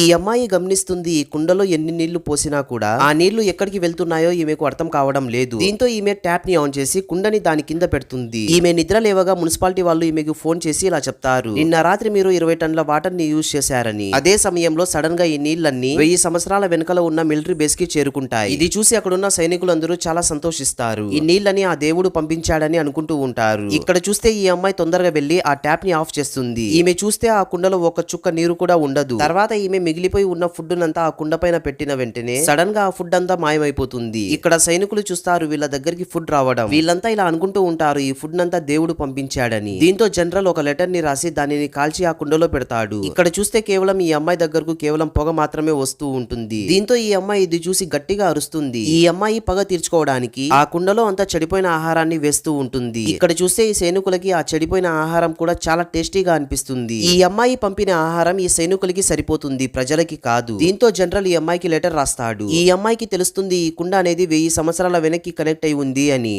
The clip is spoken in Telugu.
ఈ అమ్మాయి గమనిస్తుంది ఈ కుండలో ఎన్ని నీళ్ళు పోసినా కూడా ఆ నీళ్ళు ఎక్కడికి వెళ్తున్నాయో ఈమెకు అర్థం కావడం లేదు. దీంతో ఈమె ట్యాప్ని ఆన్ చేసి కుండని దాని కింద పెడుతుంది. ఈమె నిద్ర లేవగా మున్సిపాలిటీ వాళ్ళు ఈమెకు ఫోన్ చేసి ఇలా చెప్తారు. నిన్న రాత్రి మీరు ఇరవై టన్నుల వాటర్ని యూజ్ చేశారని. అదే సమయంలో సడన్గా ఈ నీళ్ళన్నీ వెయ్యి సంవత్సరాల వెనుకలో ఉన్న మిలిటరీ బేస్కి చేరుకుంటాయి. ఇది చూసి అక్కడున్న సైనికులందరూ చాలా సంతోషిస్తారు. ఈ నీళ్ళని ఆ దేవుడు పంపించాడని అనుకుంటూ ఉంటారు. ఇక్కడ చూస్తే ఈ అమ్మాయి తొందరగా వెళ్ళి ఆ ట్యాప్ని ఆఫ్ చేస్తుంది. ఈమె చూస్తే ఆ కుండలో ఒక చుక్క నీరు కూడా ఉండదు. తర్వాత ఈమె మిగిలిపోయి ఉన్న ఫుడ్ నంతా ఆ కుండ పైన పెట్టిన వెంటనే సడన్గా ఆ ఫుడ్ అంతా మాయమైపోతుంది. ఇక్కడ సైనికులు చూస్తారు వీళ్ళ దగ్గరికి ఫుడ్ రావడం. వీళ్ళంతా ఇలా అనుకుంటూ ఉంటారు ఈ ఫుడ్ నంతా దేవుడు పంపించాడని. దీంతో జనరల్ ఒక లెటర్ని రాసి దానిని కాల్చి ఆ కుండలో పెడతాడు. ఇక్కడ చూస్తే కేవలం ఈ అమ్మాయి దగ్గరకు కేవలం పొగ మాత్రమే వస్తూ ఉంటుంది. దీంతో ఈ అమ్మాయి ఇది చూసి గట్టిగా అరుస్తుంది. ఈ అమ్మాయి పగ తీర్చుకోవడానికి ఆ కుండలో అంతా చెడిపోయిన ఆహారాన్ని వేస్తూ ఉంటుంది. ఇక్కడ చూస్తే ఈ సైనికులకి ఆ చెడిపోయిన ఆహారం కూడా చాలా టేస్టీగా అనిపిస్తుంది. ఈ అమ్మాయి పంపిన ఆహారం ఈ సైనికులకి సరిపోతుంది. ప్రజలకి కాదు. దీంతో జనరల్ ఈ అమ్మాయికి లెటర్ రాస్తాడు. ఈ అమ్మాయికి తెలుస్తుంది ఈ కుండ అనేది వెయ్యి సంవత్సరాల వెనక్కి కనెక్ట్ అయి ఉంది అని.